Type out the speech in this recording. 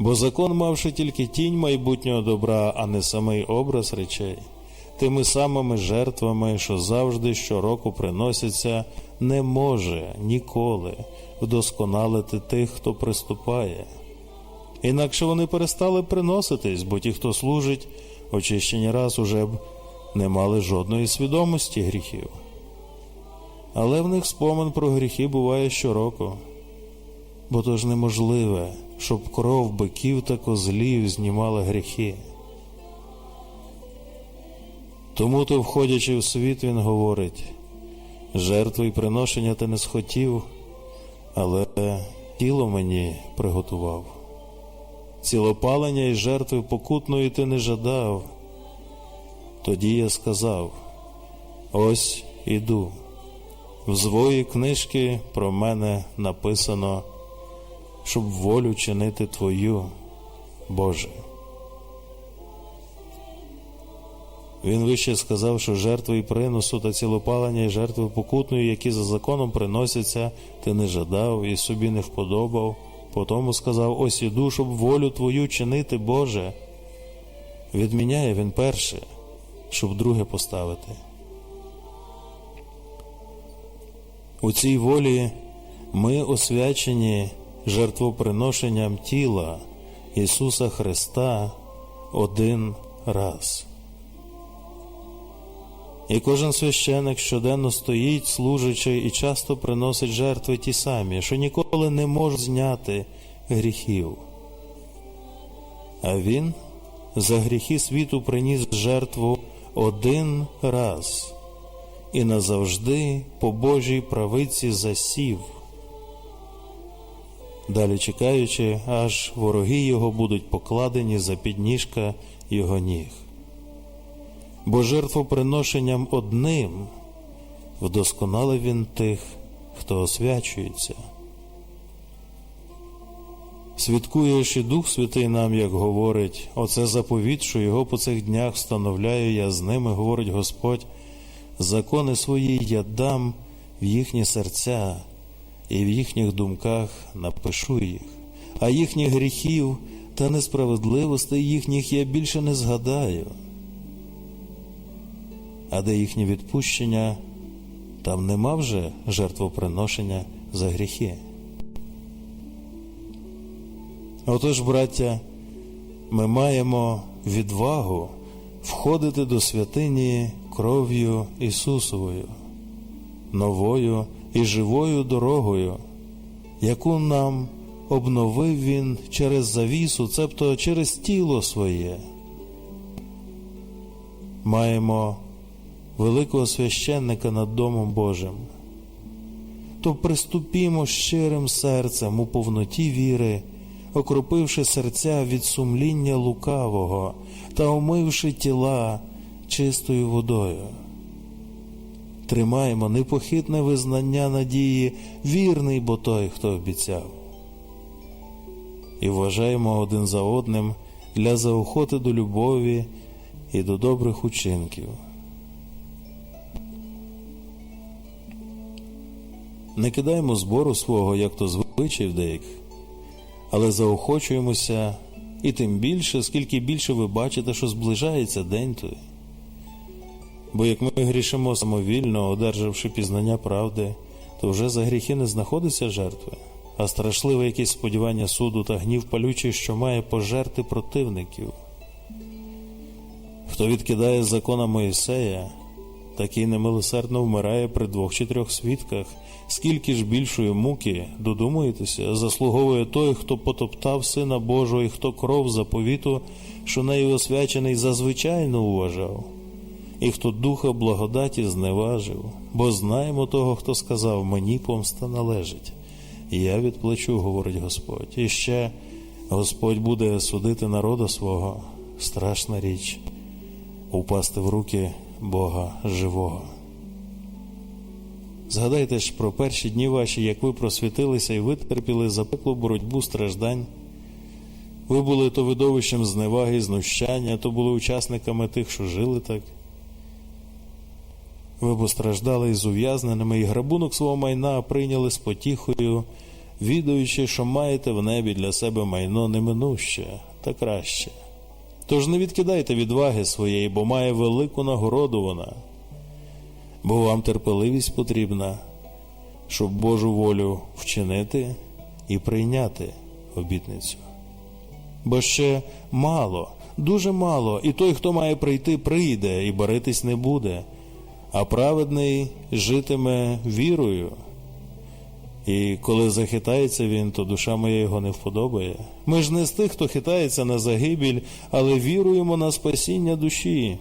Бо закон, мавши тільки тінь майбутнього добра, а не самий образ речей, тими самими жертвами, що завжди щороку приносяться, не може ніколи вдосконалити тих, хто приступає. Інакше вони перестали приноситись, бо ті, хто служить, очищені раз уже б не мали жодної свідомості гріхів. Але в них спомин про гріхи буває щороку, бо то ж неможливе, щоб кров биків та козлів знімала гріхи. Тому то, входячи в світ, він говорить жертви й приношення ти не схотів, але тіло мені приготував. Цілопалення і жертви покутної ти не жадав. Тоді я сказав: ось іду. В звої книжки про мене написано, щоб волю чинити Твою, Боже. Він вище сказав, що жертви і приносу та цілопалення і жертви покутної, які за законом приносяться, ти не жадав і собі не вподобав. Потому сказав: ось іду, щоб волю Твою чинити, Боже. Відміняє він перше, щоб друге поставити. У цій волі ми освячені жертвоприношенням тіла Ісуса Христа один раз. І кожен священик щоденно стоїть, служачи, і часто приносить жертви ті самі, що ніколи не може зняти гріхів. А він за гріхи світу приніс жертву один раз і назавжди по Божій правиці засів, далі чекаючи, аж вороги його будуть покладені за підніжка його ніг. Бо жертвоприношенням одним вдосконалив він тих, хто освячується. Свідкуєш і Дух Святий нам, як говорить, оце заповіт, що його по цих днях встановляю я з ними, говорить Господь, закони свої я дам в їхні серця, і в їхніх думках напишу їх, а їхніх гріхів та несправедливостей їхніх я більше не згадаю. А де їхнє відпущення, там нема вже жертвоприношення за гріхи. Отож, браття, ми маємо відвагу входити до святині кров'ю Ісусовою, новою і живою дорогою, яку нам обновив Він через завісу, цебто через тіло своє. Маємо великого священника над Домом Божим, то приступімо щирим серцем у повноті віри, окропивши серця від сумління лукавого та омивши тіла чистою водою. Тримаємо непохитне визнання надії, вірний бо той, хто обіцяв. І вважаємо один за одним для заохоти до любові і до добрих учинків. Не кидаємо збору свого, як то звичай в деяких, але заохочуємося і тим більше, скільки більше ви бачите, що зближається день той. Бо як ми грішимо самовільно, одержавши пізнання правди, то вже за гріхи не знаходиться жертви, а страшливе якесь сподівання суду та гнів палючий, що має пожерти противників. Хто відкидає закона Моїсея, такий немилосердно вмирає при двох чи трьох свідках, скільки ж більшої муки, додумуєтеся, заслуговує той, хто потоптав Сина Божого і хто кров заповіту, що нею освячений, зазвичайно уважав, і хто духа благодаті зневажив, бо знаємо того, хто сказав мені помста належить. Я відплачу, говорить Господь. І ще Господь буде судити народа свого, страшна річ, упасти в руки Бога живого. Згадайте ж про перші дні ваші, як ви просвітилися і витерпіли запеклу боротьбу страждань. Ви були то видовищем зневаги і знущання, то були учасниками тих, що жили так. Ви постраждали із ув'язненими і грабунок свого майна прийняли з потіхою відаючи, що маєте в небі для себе майно неминуще та краще. Тож не відкидайте відваги своєї, бо має велику нагороду вона, бо вам терпеливість потрібна, щоб Божу волю вчинити і прийняти обітницю. Бо ще мало, дуже мало, і той, хто має прийти, прийде і боритись не буде, а праведний житиме вірою. І коли захитається він, то душа моя його не вподобає. Ми ж не з тих, хто хитається на загибіль, але віруємо на спасіння душі.